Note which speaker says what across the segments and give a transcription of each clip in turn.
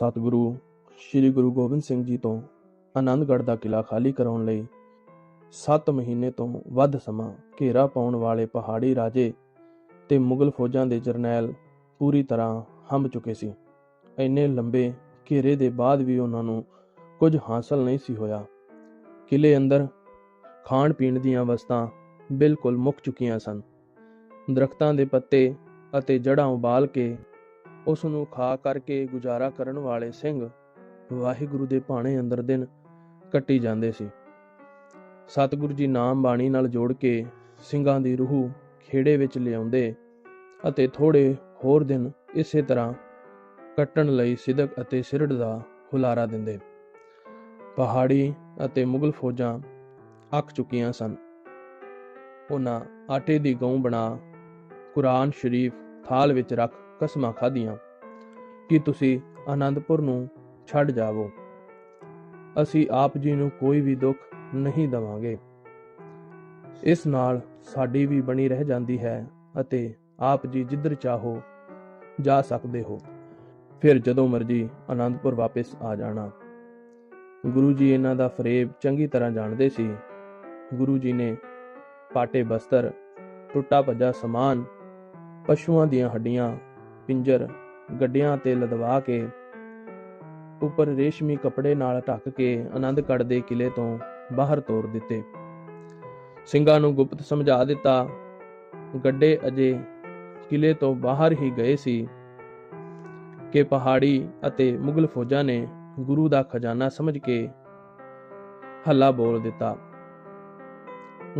Speaker 1: ਸਤਿਗੁਰੂ ਸ੍ਰੀ ਗੁਰੂ ਗੋਬਿੰਦ ਸਿੰਘ ਜੀ ਤੋਂ ਆਨੰਦਗੜ੍ਹ ਦਾ ਕਿਲਾ ਖਾਲੀ ਕਰਾਉਣ ਲਈ 7 ਮਹੀਨੇ ਤੋਂ ਵੱਧ ਸਮਾਂ ਘੇਰਾ ਪਾਉਣ ਵਾਲੇ ਪਹਾੜੀ ਰਾਜੇ ਤੇ ਮੁਗਲ ਫੌਜਾਂ ਦੇ ਜਰਨੈਲ ਪੂਰੀ ਤਰ੍ਹਾਂ ਹੰਭ ਚੁੱਕੇ ਸੀ। ਇੰਨੇ ਲੰਬੇ ਘੇਰੇ ਦੇ ਬਾਅਦ ਵੀ ਉਹਨਾਂ ਨੂੰ ਕੁਝ ਹਾਸਲ ਨਹੀਂ ਸੀ ਹੋਇਆ। ਕਿਲੇ ਅੰਦਰ ਖਾਣ ਪੀਣ ਦੀਆਂ ਵਸਤਾਂ ਬਿਲਕੁਲ ਮੁੱਕ ਚੁੱਕੀਆਂ ਸਨ। ਦਰਖਤਾਂ ਦੇ ਪੱਤੇ ਅਤੇ ਜੜ੍ਹਾਂ ਉਬਾਲ ਕੇ ਉਸ ਨੂੰ ਖਾ ਕਰਕੇ ਗੁਜ਼ਾਰਾ ਕਰਨ ਵਾਲੇ ਸਿੰਘ ਵਾਹਿਗੁਰੂ ਦੇ ਭਾਣੇ ਅੰਦਰ ਦਿਨ ਕੱਟੀ ਜਾਂਦੇ ਸੀ। ਸਤਿਗੁਰੂ ਜੀ ਨਾਮ ਬਾਣੀ ਨਾਲ ਜੋੜ ਕੇ ਸਿੰਘਾਂ ਦੀ ਰੂਹ ਖੇੜੇ ਵਿੱਚ ਲਿਆਉਂਦੇ ਅਤੇ ਥੋੜੇ ਹੋਰ ਦਿਨ ਇਸੇ ਤਰ੍ਹਾਂ ਕੱਟਣ ਲਈ ਸਿਦਕ ਅਤੇ ਸਿਰੜ ਦਾ ਹੁਲਾਰਾ ਦਿੰਦੇ। ਪਹਾੜੀ ਅਤੇ ਮੁਗਲ ਫੌਜਾਂ ਅੱਕ ਚੁੱਕੀਆਂ ਸਨ। ਉਹਨਾਂ ਆਟੇ ਦੀ ਗਊ ਬਣਾ ਕੁਰਾਨ ਸ਼ਰੀਫ ਥਾਲ ਵਿੱਚ ਰੱਖ ਕਸਮਾਂ ਖਾਧੀਆਂ। ਕਿ ਤੁਸੀਂ ਆਨੰਦਪੁਰ ਨੂੰ ਛੱਡ ਜਾਵੋ। ਅਸੀਂ ਆਪ ਜੀ ਨੂੰ ਕੋਈ ਵੀ ਦੁੱਖ ਨਹੀਂ ਦਵਾਂਗੇ। ਇਸ ਨਾਲ ਸਾਡੀ ਵੀ ਬਣੀ ਰਹਿ ਜਾਂਦੀ ਹੈ ਅਤੇ ਆਪ ਜੀ ਜਿੱਧਰ ਚਾਹੋ ਜਾ ਸਕਦੇ ਹੋ। ਫਿਰ ਜਦੋਂ ਮਰਜ਼ੀ ਆਨੰਦਪੁਰ ਵਾਪਸ ਆ ਜਾਣਾ। ਗੁਰੂ ਜੀ ਇਹਨਾਂ ਦਾ ਫਰੇਬ ਚੰਗੀ ਤਰ੍ਹਾਂ ਜਾਣਦੇ ਸੀ। ਗੁਰੂ ਜੀ ਨੇ ਪਾਟੇ ਬਸਤਰ, ਟੁੱਟਾ ਭੱਜਾ ਸਮਾਨ, ਪਸ਼ੂਆਂ ਦੀਆਂ ਹੱਡੀਆਂ, ਪਿੰਜਰ ਗੱਡਿਆਂ ਤੇ ਲਦਵਾ ਕੇ ਉੱਪਰ ਰੇਸ਼ਮੀ ਕੱਪੜੇ ਨਾਲ ਢੱਕ ਕੇ ਆਨੰਦਗੜ੍ਹ ਦੇ ਕਿਲੇ ਤੋਂ ਬਾਹਰ ਤੋਰ ਦਿੱਤੇ। ਸਿੰਘਾਂ ਨੂੰ ਗੁਪਤ ਸਮਝਾ ਦਿੱਤਾ, ਗੱਡੇ ਅਜੇ ਕਿਲੇ ਤੋਂ ਬਾਹਰ ਹੀ ਗਏ ਸੀ ਕਿ ਪਹਾੜੀ ਅਤੇ ਮੁਗਲ ਫੌਜਾਂ ਨੇ ਗੁਰੂ ਦਾ ਖਜ਼ਾਨਾ ਸਮਝ ਕੇ ਹੱਲਾ ਬੋਲ ਦਿੱਤਾ।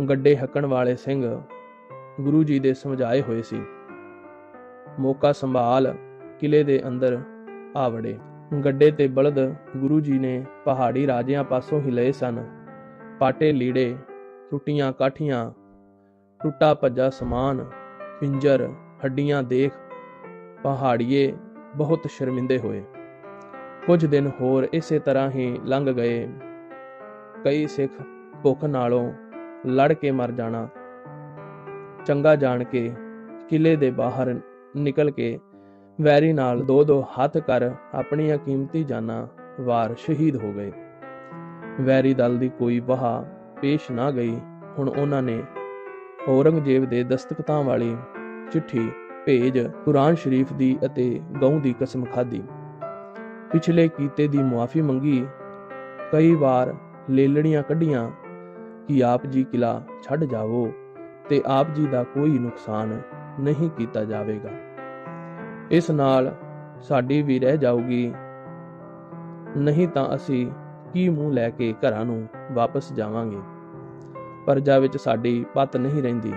Speaker 1: ਗੱਡੇ ਹੱਕਣ ਵਾਲੇ ਸਿੰਘ ਗੁਰੂ ਜੀ ਦੇ ਸਮਝਾਏ ਹੋਏ ਸੀ, ਮੌਕਾ ਸੰਭਾਲ ਕਿਲੇ ਦੇ ਅੰਦਰ ਆ ਵੜੇ। ਗੱਡੇ ਤੇ ਬਲਦ ਗੁਰੂ ਜੀ ਨੇ ਪਹਾੜੀ ਰਾਜਿਆਂ ਪਾਸੋਂ ਹੀ ਲਏ ਸਨ। ਪਾਟੇ ਲੀੜੇ ਟੁੱਟੀਆਂ ਕਾਠੀਆਂ ਟੁੱਟਾ ਭੱਜਾ ਸਮਾਨ ਪਿੰਜਰ ਹੱਡੀਆਂ ਦੇਖ ਪਹਾੜੀਏ ਬਹੁਤ ਸ਼ਰਮਿੰਦੇ ਹੋਏ। ਕੁਝ ਦਿਨ ਹੋਰ ਇਸੇ ਤਰ੍ਹਾਂ ਹੀ ਲੰਘ ਗਏ। ਕਈ ਸਿੱਖ ਭੁੱਖ ਨਾਲੋਂ ਲੜ ਕੇ ਮਰ ਜਾਣਾ। ਚੰਗਾ ਜਾਣ ਕੇ ਕਿਲੇ ਦੇ ਬਾਹਰ ਨਿਕਲ ਕੇ ਵੈਰੀ ਨਾਲ ਦੋ ਦੋ ਹੱਥ ਕਰ ਆਪਣੀਆਂ ਕੀਮਤੀ ਜਾਨਾਂ ਵਾਰ ਸ਼ਹੀਦ ਹੋ ਗਏ। ਵੈਰੀ ਦਲ ਦੀ ਕੋਈ ਵਹਾ ਪੇਸ਼ ਨਾ ਗਈ। ਹੁਣ ਉਹਨਾਂ ਨੇ ਔਰੰਗਜ਼ੇਬ ਦੇ ਦਸਤਖਤਾਂ ਵਾਲੀ ਚਿੱਠੀ, ਭੇਜ, ਕੁਰਾਨ ਸ਼ਰੀਫ ਦੀ ਅਤੇ ਗਊ ਦੀ ਕਸਮ ਖਾਧੀ। ਪਿਛਲੇ ਕੀਤੇ ਦੀ ਮੁਆਫੀ ਮੰਗੀ। ਕਈ ਵਾਰ ਲੇਲੜੀਆਂ ਕੱਢੀਆਂ ਕਿ ਆਪ ਜੀ ਕਿਲਾ ਛੱਡ ਜਾਵੋ ਤੇ ਆਪ ਜੀ ਦਾ ਕੋਈ ਨੁਕਸਾਨ ਨਹੀਂ ਕੀਤਾ ਜਾਵੇਗਾ। ਇਸ ਨਾਲ ਸਾਡੀ ਵੀ ਰਹਿ ਜਾਊਗੀ। ਨਹੀਂ ਤਾਂ ਅਸੀਂ ਕੀ ਮੂੰਹ ਲੈ ਕੇ ਘਰਾਂ ਨੂੰ ਵਾਪਸ ਜਾਵਾਂਗੇ? ਪਰਜਾ ਵਿੱਚ ਸਾਡੀ ਪਤ ਨਹੀਂ ਰਹਿੰਦੀ।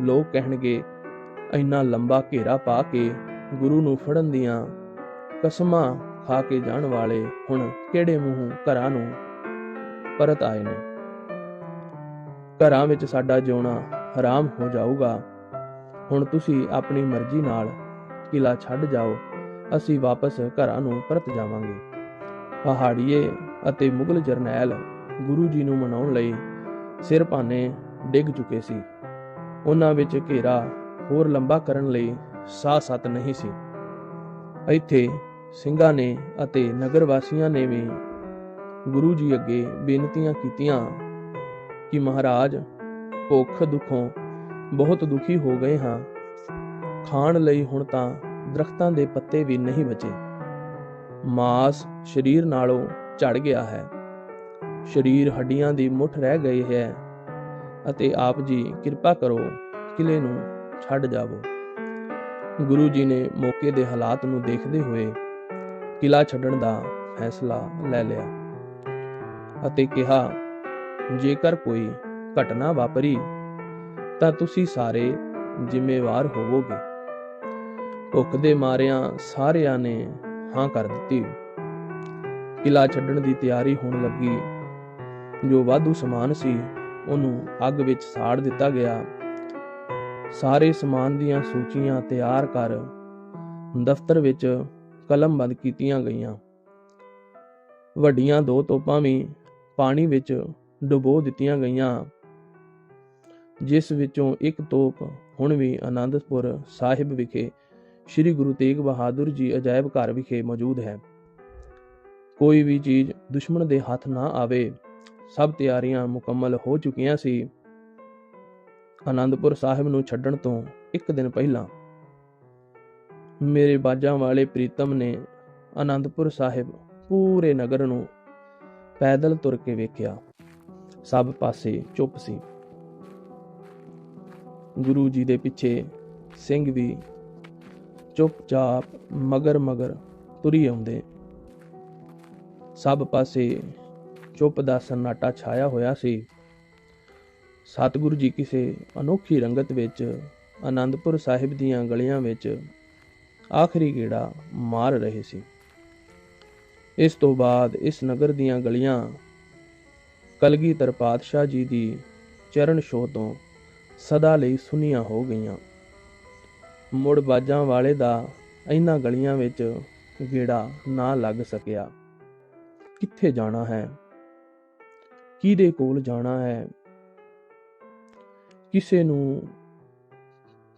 Speaker 1: ਲੋਕ ਕਹਿਣਗੇ, ਇੰਨਾ ਲੰਬਾ ਘੇਰਾ ਪਾ ਕੇ ਗੁਰੂ ਨੂੰ ਫੜਨ ਦੀਆਂ ਕਸਮਾਂ ਖਾ ਕੇ ਜਾਣ ਵਾਲੇ ਹੁਣ ਕਿਹੜੇ ਮੂੰਹ ਘਰਾਂ ਨੂੰ ਪਰਤ ਆਏ ਨੇ? ਘਰਾਂ ਵਿੱਚ ਸਾਡਾ ਜਿਉਣਾ ਹਰਾਮ ਹੋ ਜਾਊਗਾ। ਹੁਣ ਤੁਸੀਂ ਆਪਣੀ ਮਰਜ਼ੀ ਨਾਲ ਕਿਲਾ ਛੱਡ ਜਾਓ, ਅਸੀਂ ਵਾਪਸ ਘਰਾਂ ਨੂੰ ਪਰਤ ਜਾਵਾਂਗੇ। ਪਹਾੜੀਏ ਅਤੇ ਮੁਗਲ ਜਰਨੈਲ ਗੁਰੂ ਜੀ ਨੂੰ ਮਨਾਉਣ ਲਈ ਸਿਰ ਭਾਨੇ ਡਿੱਗ ਚੁੱਕੇ ਸੀ। ਉਹਨਾਂ ਵਿੱਚ ਘੇਰਾ ਹੋਰ ਲੰਬਾ ਕਰਨ ਲਈ ਸਾਹ ਸਤ ਨਹੀਂ ਸੀ। ਇੱਥੇ ਸਿੰਘਾਂ ਨੇ ਅਤੇ ਨਗਰ ਵਾਸੀਆਂ ਨੇ ਵੀ ਗੁਰੂ ਜੀ ਅੱਗੇ ਬੇਨਤੀਆਂ ਕੀਤੀਆਂ ਕਿ ਮਹਾਰਾਜ ਭੁੱਖ ਦੁੱਖੋਂ ਬਹੁਤ ਦੁਖੀ ਹੋ ਗਏ ਹਾਂ। ਖਾਣ ਲਈ ਹੁਣ ਤਾਂ ਦਰਖਤਾਂ ਦੇ ਪੱਤੇ ਵੀ ਨਹੀਂ ਬਚੇ। ਮਾਸ ਸਰੀਰ ਨਾਲੋਂ ਝੜ ਗਿਆ ਹੈ। ਸਰੀਰ ਹੱਡੀਆਂ ਦੀ ਮੁੱਠ ਰਹਿ ਗਈ ਹੈ ਅਤੇ ਆਪ ਜੀ ਕਿਰਪਾ ਕਰੋ ਕਿਲੇ ਨੂੰ ਛੱਡ ਜਾਵੋ। ਗੁਰੂ ਜੀ ਨੇ ਮੌਕੇ ਦੇ ਹਾਲਾਤ ਨੂੰ ਦੇਖਦੇ ਹੋਏ ਕਿਲਾ ਛੱਡਣ ਦਾ ਫੈਸਲਾ ਲੈ ਲਿਆ ਅਤੇ ਕਿਹਾ, ਜੇਕਰ ਕੋਈ ਘਟਨਾ ਵਾਪਰੀ, ਤਾਂ ਤੁਸੀਂ ਸਾਰੇ ਜ਼ਿੰਮੇਵਾਰ ਹੋਵੋਗੇ। ਭੁੱਖ ਦੇ ਮਾਰਿਆਂ ਸਾਰਿਆਂ ਨੇ ਹਾਂ ਕਰ ਦਿੱਤੀ। ਕਿਲਾ ਛੱਡਣ ਦੀ ਤਿਆਰੀ ਹੋਣ ਲੱਗੀ। ਜੋ ਵਾਧੂ ਸਮਾਨ ਸੀ, ਉਹਨੂੰ ਅੱਗ ਵਿੱਚ ਸਾੜ ਦਿੱਤਾ ਗਿਆ। ਸਾਰੇ ਸਮਾਨ ਦੀਆਂ ਸੂਚੀਆਂ ਤਿਆਰ ਕਰ ਦਫ਼ਤਰ ਵਿੱਚ ਕਲਮਬੰਦ ਕੀਤੀਆਂ ਗਈਆਂ। ਵੱਡੀਆਂ ਦੋ ਤੋਪਾਂ ਵੀ ਪਾਣੀ ਵਿੱਚ ਡੁਬੋ ਦਿੱਤੀਆਂ ਗਈਆਂ, ਜਿਸ ਵਿੱਚੋਂ ਇੱਕ ਤੋਪ ਹੁਣ ਵੀ ਆਨੰਦਪੁਰ ਸਾਹਿਬ ਵਿਖੇ ਸ੍ਰੀ ਗੁਰੂ ਤੇਗ ਬਹਾਦਰ ਜੀ ਅਜਾਇਬ ਘਰ ਵਿਖੇ ਮੌਜੂਦ ਹੈ। ਕੋਈ ਵੀ ਚੀਜ਼ ਦੁਸ਼ਮਣ ਦੇ ਹੱਥ ਨਾ ਆਵੇ, ਸਭ ਤਿਆਰੀਆਂ ਮੁਕੰਮਲ ਹੋ ਚੁੱਕੀਆਂ ਸੀ। ਆਨੰਦਪੁਰ ਸਾਹਿਬ ਨੂੰ ਛੱਡਣ ਤੋਂ ਇੱਕ ਦਿਨ ਪਹਿਲਾਂ ਮੇਰੇ ਬਾਜਾਂ ਵਾਲੇ ਪ੍ਰੀਤਮ ਨੇ ਆਨੰਦਪੁਰ ਸਾਹਿਬ ਪੂਰੇ ਨਗਰ ਨੂੰ ਪੈਦਲ ਤੁਰ ਕੇ ਵੇਖਿਆ। ਸਭ ਪਾਸੇ ਚੁੱਪ ਸੀ। ਗੁਰੂ ਜੀ ਦੇ ਪਿੱਛੇ ਸਿੰਘ ਵੀ ਚੁੱਪਚਾਪ ਮਗਰ ਮਗਰ ਤੁਰੀ ਆਉਂਦੇ। ਸਭ ਪਾਸੇ ਚੁੱਪ ਦਾ ਸਨਾਟਾ ਛਾਇਆ ਹੋਇਆ ਸੀ। ਸਤਿਗੁਰੂ ਜੀ ਕਿਸੇ ਅਨੋਖੀ ਰੰਗਤ ਵਿੱਚ ਆਨੰਦਪੁਰ ਸਾਹਿਬ ਦੀਆਂ ਗਲੀਆਂ ਵਿੱਚ ਆਖਰੀ ਗੇੜਾ ਮਾਰ ਰਹੇ ਸੀ। ਇਸ ਤੋਂ ਬਾਅਦ ਇਸ ਨਗਰ ਦੀਆਂ ਗਲੀਆਂ ਕਲਗੀਧਰ ਪਾਤਸ਼ਾਹ ਜੀ ਦੀ ਚਰਨ ਛੋਹ ਤੋਂ ਸਦਾ ਲਈ ਸੁਨੀਆਂ ਹੋ ਗਈਆਂ। ਮੁੜ ਬਾਜਾਂ ਵਾਲੇ ਦਾ ਇਹਨਾਂ ਗਲੀਆਂ ਵਿੱਚ ਗੇੜਾ ਨਾ ਲੱਗ ਸਕਿਆ। ਕਿੱਥੇ ਜਾਣਾ ਹੈ? ਕਿਹਦੇ ਕੋਲ ਜਾਣਾ ਹੈ? ਕਿਸੇ ਨੂੰ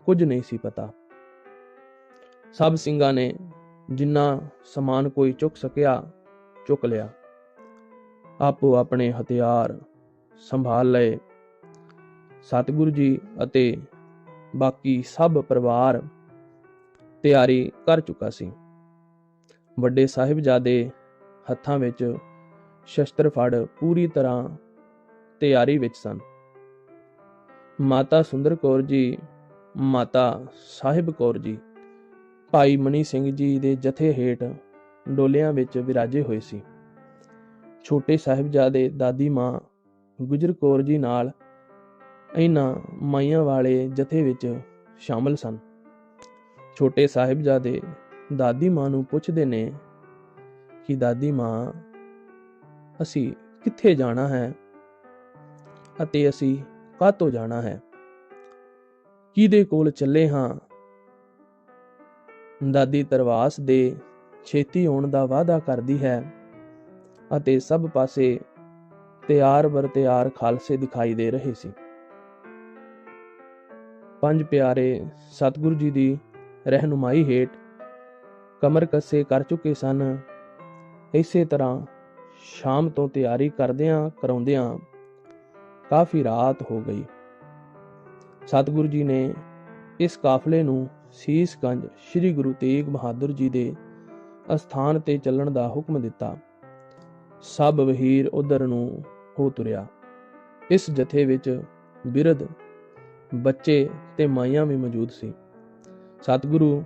Speaker 1: ਕੁਝ ਨਹੀਂ ਸੀ ਪਤਾ। ਸਭ ਸਿੰਘਾਂ ਨੇ ਜਿੰਨਾ ਸਮਾਨ ਕੋਈ ਚੁੱਕ ਸਕਿਆ, ਚੁੱਕ ਲਿਆ। ਆਪੋ ਆਪਣੇ ਹਥਿਆਰ ਸੰਭਾਲ ਲਏ। ਸਤਿਗੁਰੂ ਜੀ ਅਤੇ ਬਾਕੀ ਸਭ ਪਰਿਵਾਰ ਤਿਆਰੀ ਕਰ ਚੁੱਕਾ ਸੀ। ਵੱਡੇ ਸਾਹਿਬਜ਼ਾਦੇ ਹੱਥਾਂ ਵਿੱਚ ਸ਼ਸਤਰ ਫੜ ਪੂਰੀ ਤਰ੍ਹਾਂ ਤਿਆਰੀ ਵਿੱਚ ਸਨ। ਮਾਤਾ ਸੁੰਦਰ ਕੌਰ ਜੀ, ਮਾਤਾ ਸਾਹਿਬ ਕੌਰ ਜੀ, ਭਾਈ ਮਣੀ ਸਿੰਘ ਜੀ ਦੇ ਜਥੇ ਹੇਠ ਡੋਲਿਆਂ ਵਿੱਚ ਵਿਰਾਜੇ ਹੋਏ ਸੀ। ਛੋਟੇ ਸਾਹਿਬਜ਼ਾਦੇ ਦਾਦੀ ਮਾਂ ਗੁਜਰ ਕੌਰ ਜੀ ਨਾਲ ਇਹਨਾਂ ਮਾਈਆਂ ਵਾਲੇ ਜਥੇ ਵਿੱਚ ਸ਼ਾਮਲ ਸਨ। ਛੋਟੇ ਸਾਹਿਬਜ਼ਾਦੇ ਦਾਦੀ ਮਾਂ ਨੂੰ ਪੁੱਛਦੇ ਨੇ ਕਿ, ਦਾਦੀ ਮਾਂ, ਅਸੀਂ ਕਿੱਥੇ ਜਾਣਾ ਹੈ ਅਤੇ ਅਸੀਂ ਕਾਹਤੋਂ ਜਾਣਾ ਹੈ? ਕਿਹਦੇ ਕੋਲ ਚੱਲੇ ਹਾਂ? ਦਾਦੀ ਤਰਵਾਸ ਦੇ ਛੇਤੀ ਆਉਣ ਦਾ ਵਾਅਦਾ ਕਰਦੀ ਹੈ ਅਤੇ ਸਭ ਪਾਸੇ ਤਿਆਰ ਬਰ ਤਿਆਰ ਖਾਲਸੇ ਦਿਖਾਈ ਦੇ ਰਹੇ ਸੀ। ਪੰਜ ਪਿਆਰੇ ਸਤਿਗੁਰੂ ਜੀ ਦੀ ਰਹਿਨੁਮਾਈ ਹੇਠ ਕਮਰ ਕੱਸੇ ਕਰ ਚੁੱਕੇ ਸਨ। ਇਸੇ ਤਰ੍ਹਾਂ ਸ਼ਾਮ ਤੋਂ ਤਿਆਰੀ ਕਰਦਿਆਂ ਕਰਾਉਂਦਿਆਂ ਕਾਫੀ ਰਾਤ ਹੋ ਗਈ। ਸਤਿਗੁਰੂ ਜੀ ਨੇ ਇਸ ਕਾਫਲੇ ਨੂੰ ਸੀਸਗੰਜ ਸ੍ਰੀ ਗੁਰੂ ਤੇਗ ਬਹਾਦਰ ਜੀ ਦੇ ਅਸਥਾਨ ਤੇ ਚੱਲਣ ਦਾ ਹੁਕਮ ਦਿੱਤਾ। ਸਭ ਵਹੀਰ ਉਧਰ ਨੂੰ ਹੋ ਤੁਰਿਆ। ਇਸ ਜਥੇ ਵਿੱਚ ਬਿਰਧ ਬੱਚੇ ਤੇ ਮਾਈਆਂ ਵੀ ਮੌਜੂਦ ਸੀ। ਸਤਿਗੁਰੂ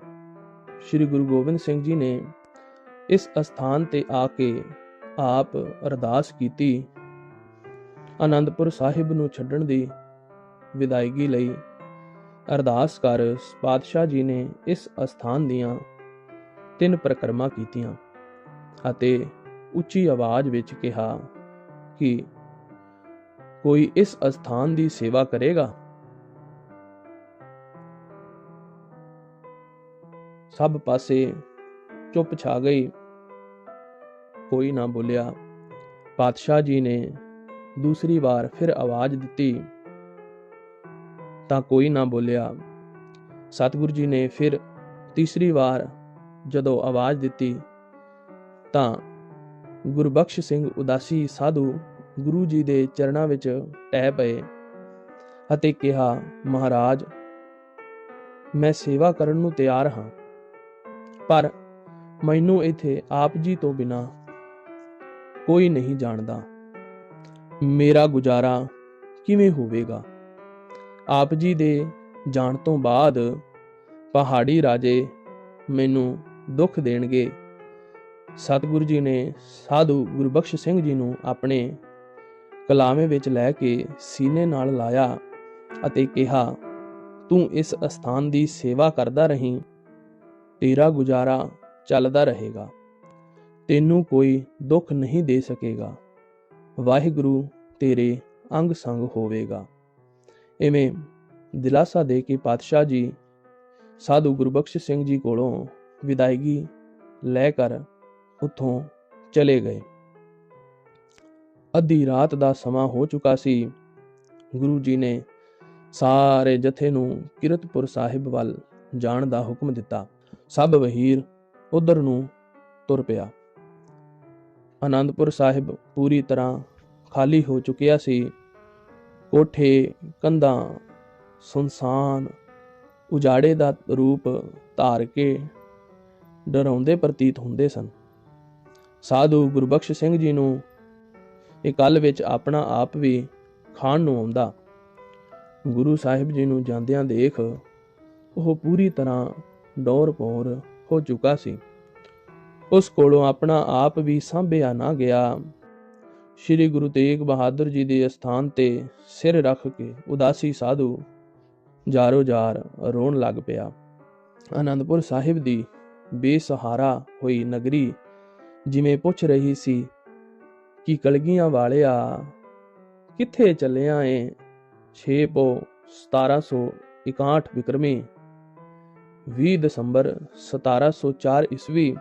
Speaker 1: ਸ੍ਰੀ ਗੁਰੂ ਗੋਬਿੰਦ ਸਿੰਘ ਜੀ ਨੇ ਇਸ ਅਸਥਾਨ ਤੇ ਆ ਕੇ ਆਪ ਅਰਦਾਸ ਕੀਤੀ। ਆਨੰਦਪੁਰ ਸਾਹਿਬ ਨੂੰ ਛੱਡਣ ਦੀ ਵਿਦਾਇਗੀ ਲਈ ਅਰਦਾਸ ਕਰ ਪਾਤਸ਼ਾਹ ਜੀ ਨੇ ਇਸ ਅਸਥਾਨ ਦੀਆਂ ਤਿੰਨ ਪ੍ਰਕਰਮਾ ਕੀਤੀਆਂ ਅਤੇ ਉੱਚੀ ਆਵਾਜ਼ ਵਿੱਚ ਕਿਹਾ ਕਿ ਕੋਈ ਇਸ ਅਸਥਾਨ ਦੀ ਸੇਵਾ ਕਰੇਗਾ? ਸਭ ਪਾਸੇ ਚੁੱਪ ਛਾ ਗਈ। ਕੋਈ ਨਾ ਬੋਲਿਆ। ਪਾਤਸ਼ਾਹ ਜੀ ਨੇ ਦੂਸਰੀ ਵਾਰ ਫਿਰ ਆਵਾਜ਼ ਦਿੱਤੀ। ਤਾਂ ਕੋਈ ਨਾ ਬੋਲਿਆ। ਸਤਿਗੁਰੂ ਜੀ ਨੇ ਫਿਰ ਤੀਸਰੀ ਵਾਰ ਜਦੋਂ ਆਵਾਜ਼ ਦਿੱਤੀ, ਤਾਂ ਗੁਰਬਖਸ਼ ਸਿੰਘ ਉਦਾਸੀ ਸਾਧੂ ਗੁਰੂ ਜੀ ਦੇ ਚਰਨਾਂ ਵਿੱਚ ਟਹਿ ਪਏ ਅਤੇ ਕਿਹਾ, ਮਹਾਰਾਜ, ਮੈਂ ਸੇਵਾ ਕਰਨ ਨੂੰ ਤਿਆਰ ਹਾਂ। ਪਰ ਮੈਨੂੰ ਇੱਥੇ ਆਪ ਜੀ ਤੋਂ ਬਿਨਾ ਕੋਈ ਨਹੀਂ ਜਾਣਦਾ। ਮੇਰਾ ਗੁਜ਼ਾਰਾ ਕਿਵੇਂ ਹੋਵੇਗਾ? ਆਪ ਜੀ ਦੇ ਜਾਣ ਤੋਂ ਬਾਅਦ ਪਹਾੜੀ ਰਾਜੇ ਮੈਨੂੰ ਦੁੱਖ ਦੇਣਗੇ। ਸਤਿਗੁਰੂ ਜੀ ਨੇ ਸਾਧੂ ਗੁਰਬਖਸ਼ ਸਿੰਘ ਜੀ ਨੂੰ ਆਪਣੇ ਕਲਾਵੇਂ ਵਿੱਚ ਲੈ ਕੇ ਸੀਨੇ ਨਾਲ ਲਾਇਆ ਅਤੇ ਕਿਹਾ, ਤੂੰ ਇਸ ਅਸਥਾਨ ਦੀ ਸੇਵਾ ਕਰਦਾ ਰਹੀਂ ਤੇਰਾ ਗੁਜ਼ਾਰਾ ਚੱਲਦਾ ਰਹੇਗਾ। ਤੈਨੂੰ ਕੋਈ ਦੁੱਖ ਨਹੀਂ ਦੇ ਸਕੇਗਾ। ਵਾਹਿਗੁਰੂ ਤੇਰੇ ਅੰਗ ਸੰਗ ਹੋਵੇਗਾ। ਇਵੇਂ ਦਿਲਾਸਾ ਦੇ ਕੇ ਪਾਤਸ਼ਾਹ ਜੀ, ਸਾਧੂ ਗੁਰਬਖਸ਼ ਸਿੰਘ ਜੀ ਕੋਲੋਂ ਵਿਦਾਇਗੀ ਲੈ ਕਰ ਉਥੋਂ ਚਲੇ ਗਏ। ਅੱਧੀ ਰਾਤ ਦਾ ਸਮਾਂ ਹੋ ਚੁੱਕਾ ਸੀ। ਗੁਰੂ ਜੀ ਨੇ ਸਾਰੇ ਜਥੇ ਨੂੰ ਕਿਰਤਪੁਰ ਸਾਹਿਬ ਵੱਲ ਜਾਣ ਦਾ ਹੁਕਮ ਦਿੱਤਾ। ਸਭ ਵਹੀਰ ਉਧਰ ਨੂੰ ਤੁਰ ਪਿਆ। ਆਨੰਦਪੁਰ ਸਾਹਿਬ ਪੂਰੀ ਤਰ੍ਹਾਂ ਖਾਲੀ ਹੋ ਚੁੱਕਿਆ ਸੀ। ਕੋਠੇ, ਕੰਧਾਂ, ਸੁਨਸਾਨ ਉਜਾੜੇ ਦਾ ਰੂਪ ਧਾਰ ਕੇ ਡਰਾਉਂਦੇ ਪ੍ਰਤੀਤ ਹੁੰਦੇ ਸਨ। ਸਾਧੂ ਗੁਰਬਖਸ਼ ਸਿੰਘ ਜੀ ਨੂੰ ਇਕੱਲ ਵਿੱਚ ਆਪਣਾ ਆਪ ਵੀ ਖਾਣ ਨੂੰ ਆਉਂਦਾ। ਗੁਰੂ ਸਾਹਿਬ ਜੀ ਨੂੰ ਜਾਂਦਿਆਂ ਦੇਖ ਉਹ ਪੂਰੀ ਤਰ੍ਹਾਂ ਡੋਰ ਪੋਰ ਹੋ ਚੁੱਕਾ ਸੀ। ਉਸ ਕੋਲੋਂ ਆਪਣਾ ਆਪ ਵੀ ਸੰਭਿਆ ਨਾ ਗਿਆ। ਸ੍ਰੀ ਗੁਰੂ ਤੇਗ ਬਹਾਦਰ ਜੀ ਦੇ ਸਥਾਨ ਤੇ ਸਿਰ ਰੱਖ ਕੇ ਉਦਾਸੀ ਸਾਧੂ ਜਾਰੋ ਜਾਰ ਰੋਣ ਲੱਗ ਪਿਆ। ਆਨੰਦਪੁਰ ਸਾਹਿਬ ਦੀ ਬੇਸਹਾਰਾ ਹੋਈ ਨਗਰੀ ਜਿਵੇਂ ਪੁੱਛ ਰਹੀ ਸੀ ਕਿ ਕਲਗੀਆਂ ਵਾਲਿਆ ਕਿੱਥੇ ਚੱਲਿਆ ਏ? 6 ਪੋ 1761 ਵਿਕਰਮੀ 20 ਦਸੰਬਰ 1704 ਈਸਵੀ,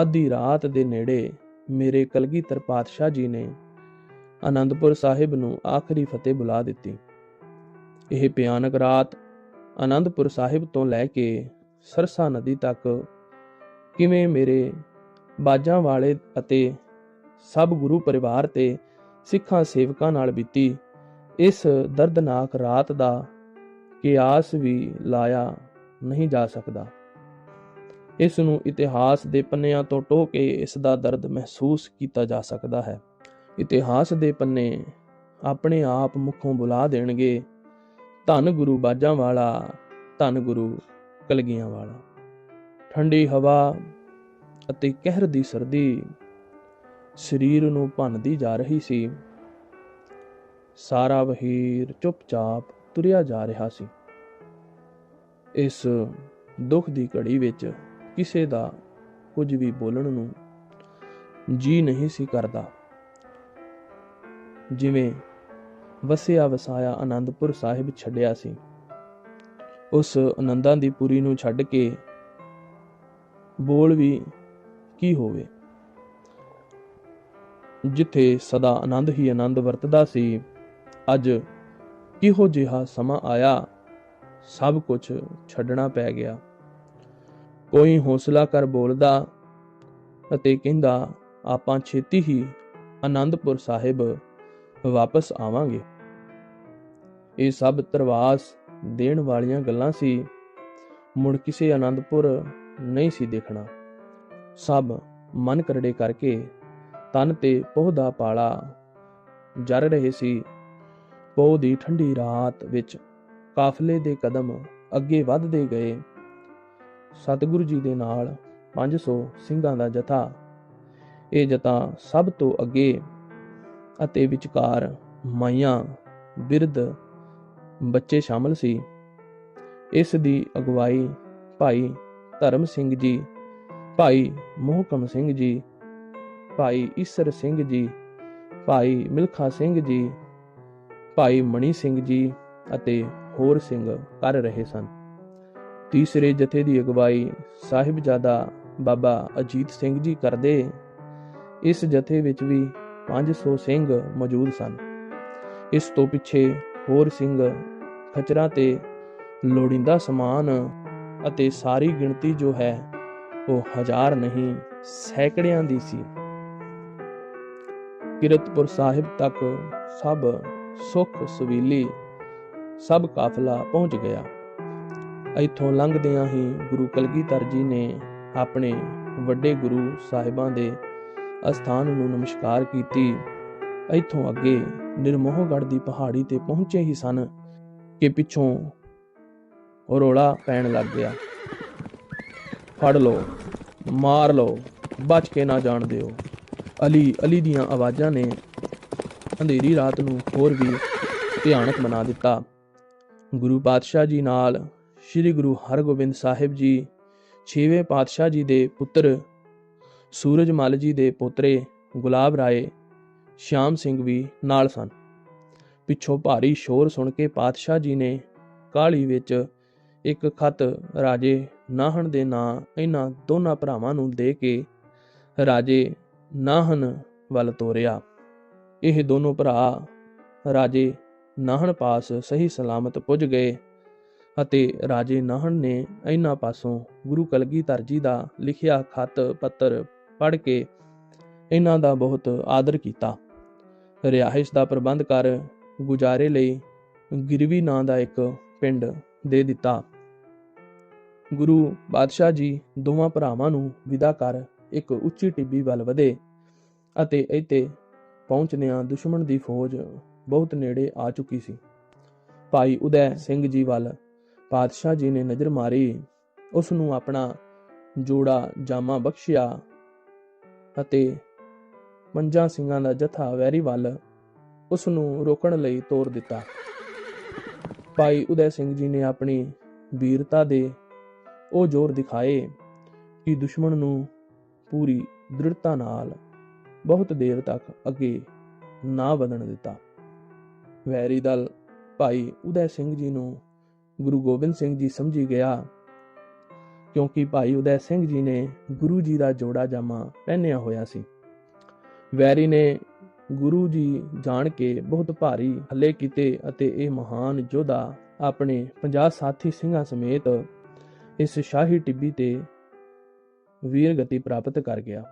Speaker 1: ਅੱਧੀ ਰਾਤ ਦੇ ਨੇੜੇ ਮੇਰੇ ਕਲਗੀਧਰ ਪਾਤਸ਼ਾਹ ਜੀ ਨੇ ਆਨੰਦਪੁਰ ਸਾਹਿਬ ਨੂੰ ਆਖਰੀ ਫਤਿਹ ਬੁਲਾ ਦਿੱਤੀ। ਇਹ ਭਿਆਨਕ ਰਾਤ ਆਨੰਦਪੁਰ ਸਾਹਿਬ ਤੋਂ ਲੈ ਕੇ ਸਰਸਾ ਨਦੀ ਤੱਕ ਕਿਵੇਂ ਮੇਰੇ ਬਾਜਾਂ ਵਾਲੇ ਅਤੇ ਸਭ ਗੁਰੂ ਪਰਿਵਾਰ ਤੇ ਸਿੱਖਾਂ ਸੇਵਕਾਂ ਨਾਲ ਬੀਤੀ, ਇਸ ਦਰਦਨਾਕ ਰਾਤ ਦਾ ਕਿਆਸ ਵੀ ਲਾਇਆ ਨਹੀਂ ਜਾ ਸਕਦਾ। ਇਸ ਨੂੰ ਇਤਿਹਾਸ ਦੇ ਪੰਨਿਆਂ ਤੋਂ ਟੋਹ ਕੇ ਇਸ ਦਾ ਦਰਦ ਮਹਿਸੂਸ ਕੀਤਾ ਜਾ ਸਕਦਾ ਹੈ। ਇਤਿਹਾਸ ਦੇ ਪੰਨੇ ਆਪਣੇ ਆਪ ਮੁਖੋਂ ਬੁਲਾ ਦੇਣਗੇ। ਧੰਨ ਗੁਰੂ ਬਾਜਾਂ ਵਾਲਾ, ਧੰਨ ਗੁਰੂ ਕਲਗੀਆਂ ਵਾਲਾ। ਠੰਡੀ ਹਵਾ ਅਤੇ ਕਹਿਰ ਦੀ ਸਰਦੀ ਸਰੀਰ ਨੂੰ ਭੰਨਦੀ ਜਾ ਰਹੀ ਸੀ। ਸਾਰਾ ਵਹੀਰ ਚੁੱਪਚਾਪ ਤੁਰਿਆ ਜਾ ਰਿਹਾ ਸੀ। ਇਸ ਦੁੱਖ ਦੀ ਘੜੀ ਵਿੱਚ ਕਿਸੇ ਦਾ ਕੁਝ ਵੀ ਬੋਲਣ ਨੂੰ ਜੀ ਨਹੀਂ ਸੀ ਕਰਦਾ। ਜਿਵੇਂ ਵਸਿਆ ਵਸਾਇਆ ਆਨੰਦਪੁਰ ਸਾਹਿਬ ਛੱਡਿਆ ਸੀ, ਉਸ ਆਨੰਦਾਂ ਦੀ ਪੂਰੀ ਨੂੰ ਛੱਡ ਕੇ ਬੋਲ ਵੀ ਕੀ ਹੋਵੇ? ਜਿੱਥੇ ਸਦਾ ਆਨੰਦ ਹੀ ਆਨੰਦ ਵਰਤਦਾ ਸੀ, ਅੱਜ ਕਿਹੋ ਜਿਹਾ ਸਮਾਂ ਆਇਆ ਸਭ ਕੁਝ ਛੱਡਣਾ ਪੈ ਗਿਆ। ਕੋਈ ਹੌਸਲਾ ਕਰ ਬੋਲਦਾ ਅਤੇ ਕਹਿੰਦਾ, ਆਪਾਂ ਛੇਤੀ ਹੀ ਆਨੰਦਪੁਰ ਸਾਹਿਬ ਵਾਪਸ ਆਵਾਂਗੇ। ਇਹ ਸਭ ਤਰਵਾਸ ਦੇਣ ਵਾਲੀਆਂ ਗੱਲਾਂ ਸੀ। ਮੁੜ ਕਿਸੇ ਆਨੰਦਪੁਰ ਨਹੀਂ ਸੀ ਦੇਖਣਾ। ਸਭ ਮਨ ਕਰੜੇ ਕਰਕੇ ਤਨ ਤੇ ਪੋਹ ਦਾ ਪਾਲਾ ਜਰ ਰਹੇ ਸੀ। ਪੋਹ ਦੀ ਠੰਡੀ ਰਾਤ ਵਿੱਚ ਕਾਫਲੇ ਦੇ ਕਦਮ ਅੱਗੇ ਵੱਧਦੇ ਗਏ। ਸਤਿਗੁਰੂ ਜੀ ਦੇ ਨਾਲ 500 ਸਿੰਘਾਂ ਦਾ ਜਥਾ। ਇਹ ਜਥਾ ਸਭ ਤੋਂ ਅੱਗੇ ਅਤੇ ਵਿਚਕਾਰ ਮਾਈਆਂ, ਬਿਰਧ ਬੱਚੇ ਸ਼ਾਮਲ ਸੀ। ਇਸ ਦੀ ਅਗਵਾਈ ਭਾਈ ਧਰਮ ਸਿੰਘ ਜੀ, ਭਾਈ ਮੋਹਕਮ ਸਿੰਘ ਜੀ, ਭਾਈ ਈਸਰ ਸਿੰਘ ਜੀ, ਭਾਈ ਮਿਲਖਾ ਸਿੰਘ ਜੀ, ਭਾਈ ਮਣੀ ਸਿੰਘ ਜੀ ਅਤੇ ਹੋਰ ਸਿੰਘ ਕਰ ਰਹੇ ਸਨ। ਤੀਸਰੇ ਜਥੇ ਦੀ ਅਗਵਾਈ ਸਾਹਿਬਜ਼ਾਦਾ ਬਾਬਾ ਅਜੀਤ ਸਿੰਘ ਜੀ ਕਰਦੇ, ਇਸ ਜਥੇ ਵਿੱਚ ਵੀ 500 ਸਿੰਘ ਮੌਜੂਦ ਸਨ। ਇਸ ਤੋਂ ਪਿੱਛੇ ਹੋਰ ਸਿੰਘ ਖਚਰਾਂ ਤੇ ਲੋੜਿੰਦਾ ਸਮਾਨ ਅਤੇ ਸਾਰੀ ਗਿਣਤੀ ਜੋ ਹੈ, ਉਹ ਹਜ਼ਾਰ ਨਹੀਂ, ਸੈਂਕੜਿਆਂ ਦੀ ਸੀ। ਕਿਰਤਪੁਰ ਸਾਹਿਬ ਤੱਕ ਸਭ ਸੁਖ ਸੁਵੀਲੀ ਸਭ ਕਾਫਲਾ ਪਹੁੰਚ ਗਿਆ। ਇੱਥੋਂ ਲੰਘਦਿਆਂ ਹੀ ਗੁਰੂ ਕਲਗੀਧਰ ਜੀ ਨੇ ਆਪਣੇ ਵੱਡੇ ਗੁਰੂ ਸਾਹਿਬਾਂ ਦੇ ਅਸਥਾਨ ਨੂੰ ਨਮਸਕਾਰ ਕੀਤੀ। ਇੱਥੋਂ ਅੱਗੇ ਨਿਰਮੋਹਗੜ ਦੀ ਪਹਾੜੀ ਤੇ ਪਹੁੰਚੇ ਹੀ ਸਨ ਕਿ ਪਿੱਛੋਂ ਰੋਲਾ ਪੈਣ ਲੱਗ ਗਿਆ। ਫੜ ਲਓ, ਮਾਰ ਲਓ, ਬਚ ਕੇ ਨਾ ਜਾਣ ਦਿਓ। ਅਲੀ ਅਲੀ ਦੀਆਂ ਆਵਾਜ਼ਾਂ ਨੇ ਅੰਧੇਰੀ ਰਾਤ ਨੂੰ ਹੋਰ ਵੀ ਭਿਆਨਕ ਬਣਾ ਦਿੱਤਾ। ਗੁਰੂ ਪਾਤਸ਼ਾਹ ਜੀ ਨਾਲ ਸ੍ਰੀ ਗੁਰੂ ਹਰਗੋਬਿੰਦ ਸਾਹਿਬ ਜੀ, ਛੇਵੇਂ ਪਾਤਸ਼ਾਹ ਜੀ ਦੇ ਪੁੱਤਰ ਸੂਰਜਮਲ ਜੀ ਦੇ ਪੋਤਰੇ ਗੁਲਾਬ ਰਾਏ, ਸ਼ਾਮ ਸਿੰਘ ਵੀ ਨਾਲ ਸਨ। ਪਿੱਛੋਂ ਭਾਰੀ ਸ਼ੋਰ ਸੁਣ ਕੇ ਪਾਤਸ਼ਾਹ ਜੀ ਨੇ ਕਾਲੀ ਵਿੱਚ ਇੱਕ ਖਤ ਰਾਜੇ ਨਾਹਨ ਦੇ ਨਾਂ ਇਹਨਾਂ ਦੋਨਾਂ ਭਰਾਵਾਂ ਨੂੰ ਦੇ ਕੇ ਰਾਜੇ ਨਾਹਣ ਵੱਲ ਤੋਰਿਆ। ਇਹ ਦੋਨੋਂ ਭਰਾ ਰਾਜੇ ਨਾਹਣ ਪਾਸ ਸਹੀ ਸਲਾਮਤ ਪੁੱਜ ਗਏ ਅਤੇ ਰਾਜੇ ਨਾਹਣ ਨੇ ਇਹਨਾਂ ਪਾਸੋਂ ਗੁਰੂ ਕਲਗੀਧਰ ਜੀ ਦਾ ਲਿਖਿਆ ਖਤ ਪੱਤਰ ਪੜ੍ਹ ਕੇ ਇਹਨਾਂ ਦਾ ਬਹੁਤ ਆਦਰ ਕੀਤਾ। ਰਿਹਾਇਸ਼ ਦਾ ਪ੍ਰਬੰਧ ਕਰ ਗੁਜ਼ਾਰੇ ਲਈ ਗਿਰਵੀ ਨਾਂ ਦਾ ਇੱਕ ਪਿੰਡ ਦੇ ਦਿੱਤਾ। ਗੁਰੂ ਬਾਦਸ਼ਾਹ ਜੀ ਦੋਵਾਂ ਭਰਾਵਾਂ ਨੂੰ ਵਿਦਾ ਕਰ ਇੱਕ ਉੱਚੀ ਟਿੱਬੀ ਵੱਲ ਵਧੇ ਅਤੇ ਇੱਥੇ ਪਹੁੰਚਦਿਆਂ ਦੁਸ਼ਮਣ ਦੀ ਫੌਜ ਬਹੁਤ ਨੇੜੇ ਆ ਚੁੱਕੀ ਸੀ। ਭਾਈ ਉਦੈ ਸਿੰਘ ਜੀ ਵੱਲ ਪਾਤਸ਼ਾਹ ਜੀ ਨੇ ਨਜ਼ਰ ਮਾਰੀ। ਉਸ ਨੂੰ ਆਪਣਾ ਜੋੜਾ ਜਾਮਾ ਬਖਸ਼ਿਆ ਅਤੇ ਪੰਜਾਂ ਸਿੰਘਾਂ ਦਾ ਜਥਾ ਵੈਰੀ ਵੱਲ ਉਸ ਨੂੰ ਰੋਕਣ ਲਈ ਤੋਰ ਦਿੱਤਾ। ਭਾਈ ਉਦੈ ਸਿੰਘ ਜੀ ਨੇ ਆਪਣੀ ਵੀਰਤਾ ਦੇ ਉਹ ਜ਼ੋਰ ਦਿਖਾਏ ਕਿ ਦੁਸ਼ਮਣ ਨੂੰ ਪੂਰੀ ਦ੍ਰਿੜਤਾ ਨਾਲ ਬਹੁਤ ਦੇਰ ਤੱਕ ਅੱਗੇ ਨਾ ਵਧਣ ਦਿੱਤਾ। ਵੈਰੀ ਦਲ। ਭਾਈ ਉਦੈ ਸਿੰਘ ਜੀ ਨੂੰ ਗੁਰੂ ਗੋਬਿੰਦ ਸਿੰਘ ਜੀ ਸਮਝੀ ਗਿਆ। ਕਿਉਂਕਿ ਭਾਈ ਉਦੈ ਸਿੰਘ ਜੀ ਨੇ ਗੁਰੂ ਜੀ ਦਾ ਜੋੜਾ ਜਾਮਾ ਪਹਿਨਿਆ ਹੋਇਆ ਸੀ। ਵੈਰੀ ਨੇ ਗੁਰੂ ਜੀ ਜਾਣ ਕੇ ਬਹੁਤ ਭਾਰੀ ਹੱਲੇ ਕੀਤੇ ਅਤੇ ਇਹ ਮਹਾਨ ਯੋਧਾ ਆਪਣੇ 50 ਸਾਥੀ ਸਿੰਘਾਂ ਸਮੇਤ ਇਸ ਸ਼ਾਹੀ ਟਿੱਬੀ ਤੇ ਵੀਰ ਗਤੀ ਪ੍ਰਾਪਤ ਕਰ ਗਿਆ।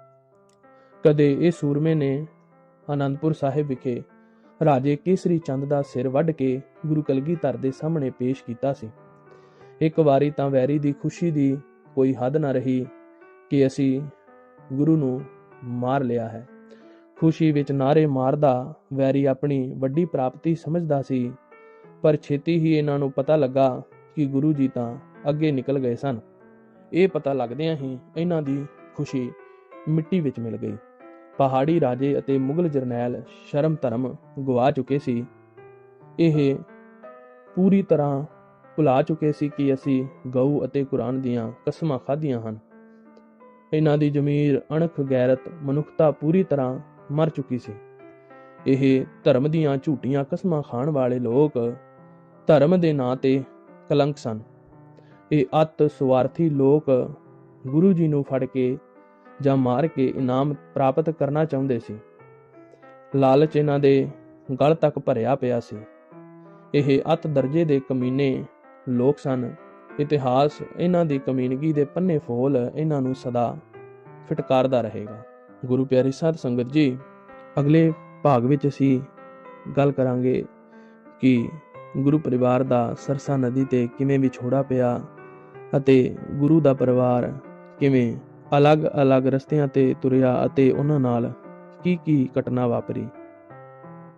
Speaker 1: ਕਦੇ ਇਹ ਸੂਰਮੇ ਨੇ ਆਨੰਦਪੁਰ ਸਾਹਿਬ ਵਿਖੇ ਰਾਜੇ ਕੇਸਰੀ ਚੰਦ ਦਾ ਸਿਰ ਵੱਢ ਕੇ ਗੁਰੂ ਕਲਗੀਧਰ ਦੇ ਸਾਹਮਣੇ ਪੇਸ਼ ਕੀਤਾ ਸੀ। ਇੱਕ ਵਾਰੀ ਤਾਂ ਵੈਰੀ ਦੀ ਖੁਸ਼ੀ ਦੀ ਕੋਈ ਹੱਦ ਨਾ ਰਹੀ ਕਿ ਅਸੀਂ ਗੁਰੂ ਨੂੰ ਮਾਰ ਲਿਆ ਹੈ। ਖੁਸ਼ੀ ਵਿੱਚ ਨਾਰੇ ਮਾਰਦਾ ਵੈਰੀ ਆਪਣੀ ਵੱਡੀ ਪ੍ਰਾਪਤੀ ਸਮਝਦਾ ਸੀ, ਪਰ ਛੇਤੀ ਹੀ ਇਹਨਾਂ ਨੂੰ ਪਤਾ ਲੱਗਾ ਕਿ ਗੁਰੂ ਜੀ ਤਾਂ ਅੱਗੇ ਨਿਕਲ ਗਏ ਸਨ। ਇਹ ਪਤਾ ਲੱਗਦਿਆਂ ਹੀ ਇਹਨਾਂ ਦੀ ਖੁਸ਼ੀ ਮਿੱਟੀ ਵਿੱਚ ਮਿਲ ਗਈ। ਪਹਾੜੀ ਰਾਜੇ ਅਤੇ ਮੁਗਲ ਜਰਨੈਲ ਸ਼ਰਮ ਧਰਮ ਗਵਾ ਚੁੱਕੇ ਸੀ। ਇਹ ਪੂਰੀ ਤਰ੍ਹਾਂ ਭੁਲਾ ਚੁੱਕੇ ਸੀ ਕਿ ਅਸੀਂ ਗਊ ਅਤੇ ਕੁਰਾਨ ਦੀਆਂ ਕਸਮਾਂ ਖਾਧੀਆਂ ਹਨ। ਇਹਨਾਂ ਦੀ ਜ਼ਮੀਰ, ਅਣਖ, ਗੈਰਤ, ਮਨੁੱਖਤਾ ਪੂਰੀ ਤਰ੍ਹਾਂ ਮਰ ਚੁੱਕੀ ਸੀ। ਇਹ ਧਰਮ ਦੀਆਂ ਝੂਠੀਆਂ ਕਸਮਾਂ ਖਾਣ ਵਾਲੇ ਲੋਕ ਧਰਮ ਦੇ ਨਾਂ ਤੇ ਕਲੰਕ ਸਨ। ਇਹ ਅਤ ਸਵਾਰਥੀ ਲੋਕ ਗੁਰੂ ਜੀ ਨੂੰ ਫੜ ਕੇ ਜਾਂ ਮਾਰ ਕੇ ਇਨਾਮ ਪ੍ਰਾਪਤ ਕਰਨਾ ਚਾਹੁੰਦੇ ਸੀ। ਲਾਲਚ ਇਹਨਾਂ ਦੇ ਗਲ ਤੱਕ ਭਰਿਆ ਪਿਆ ਸੀ। ਇਹ ਅਤ ਦਰਜੇ ਦੇ ਕਮੀਨੇ ਲੋਕ ਸਨ। ਇਤਿਹਾਸ ਇਹਨਾਂ ਦੀ ਕਮੀਨਗੀ ਦੇ ਪੰਨੇ ਫੋਲ ਇਹਨਾਂ ਨੂੰ ਸਦਾ ਫਟਕਾਰਦਾ ਰਹੇਗਾ। ਗੁਰੂ ਪਿਆਰੇ ਸਾਧ ਸੰਗਤ ਜੀ, ਅਗਲੇ ਭਾਗ ਵਿੱਚ ਅਸੀਂ ਗੱਲ ਕਰਾਂਗੇ ਕਿ ਗੁਰੂ ਪਰਿਵਾਰ ਦਾ ਸਰਸਾ ਨਦੀ ਤੇ ਕਿਵੇਂ ਵਿਛੋੜਾ ਪਿਆ ਅਤੇ ਗੁਰੂ ਦਾ ਪਰਿਵਾਰ ਕਿਵੇਂ ਅਲੱਗ-ਅਲੱਗ ਰਸਤਿਆਂ ਤੇ ਤੁਰਿਆ ਅਤੇ ਉਹਨਾਂ ਨਾਲ ਕੀ ਕੀ ਘਟਨਾ ਵਾਪਰੀ।